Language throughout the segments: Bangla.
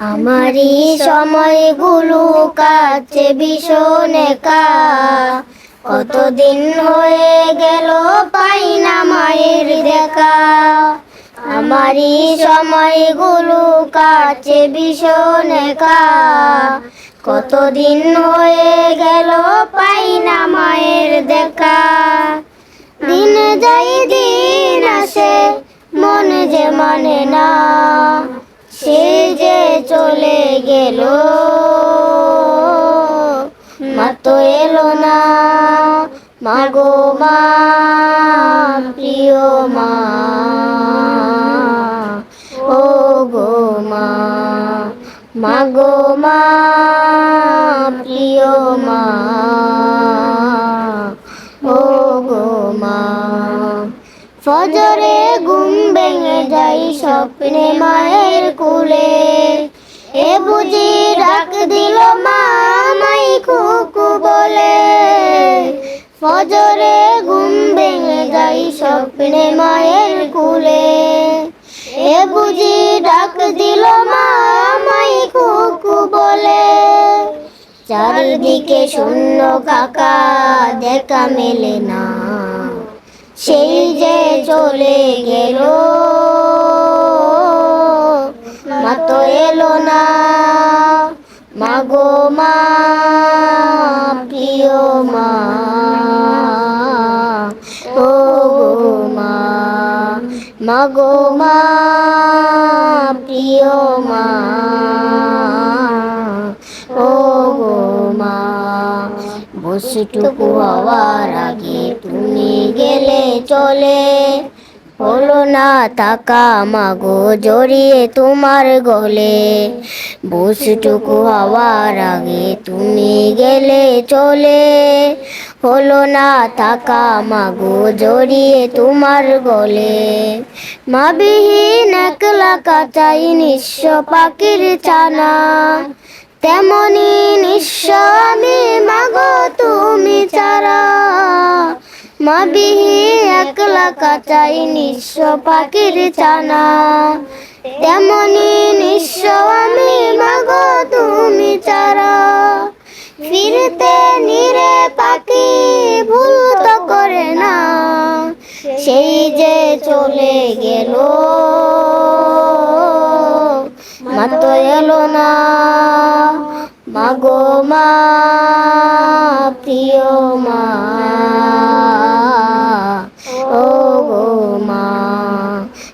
আমারই সময়গুলো কাছে ভীষণ একা। কতদিন হয়ে গেল পাই না মায়ের দেখা। আমারই সময়গুলো কাছে ভীষণ একা। কতদিন হয়ে গেল পাই না মায়ের দেখা। দিন যাই দিন আসে, মন যে মানে না। চলে গেল। মা তো এলো না। মা গো মা, প্রিয় মা। ও গো মা মা গো মা, প্রিয় মা। ও গো মা। ফজরে ঘুম ভেঙে যাই স্বপ্নে মায়ের কুলে। এ বুঝি ডাক দিল মা মাই কুকু বলে। ফজরে ঘুম ভেঙে যাই স্বপ্নে মায়ের কুলে। এ বুঝি ডাক দিল মা মাই কুকু বলে। চারিদিকে শূন্য কাকা, দেখা মেলে না। সেই যে চলে গেল, মা তো এলো না। মা গো মা, প্রিয় মা, ও মা মা গো মা, প্রিয় মা। বসটুকু হওয়ার আগে তুমি গেলে চলে। হলো না তাকা মাগো জড়িয়ে তোমার গলে। বসটুকু হওয়ার আগে তুমি গেলে চলে। হলো না তাকা মাগো জড়িয়ে তোমার গলে। মাবিহীন একলা কাচাই নিঃস্ব পাখির চানা তেমনি নিঃস্ব আমি মাগো মাবিহি একলা কাচাই নিঃস্ব পাখির চানা। তেমনি নিঃস্ব আমি, মাগো তুমি চারা। ফিরতে নিরে পাখি ভুল তো করে না। সেই যে চলে গেল মা এলো না। মা গো মা।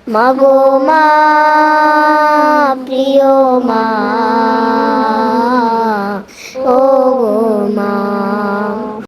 মা গো মা প্রিয় মা।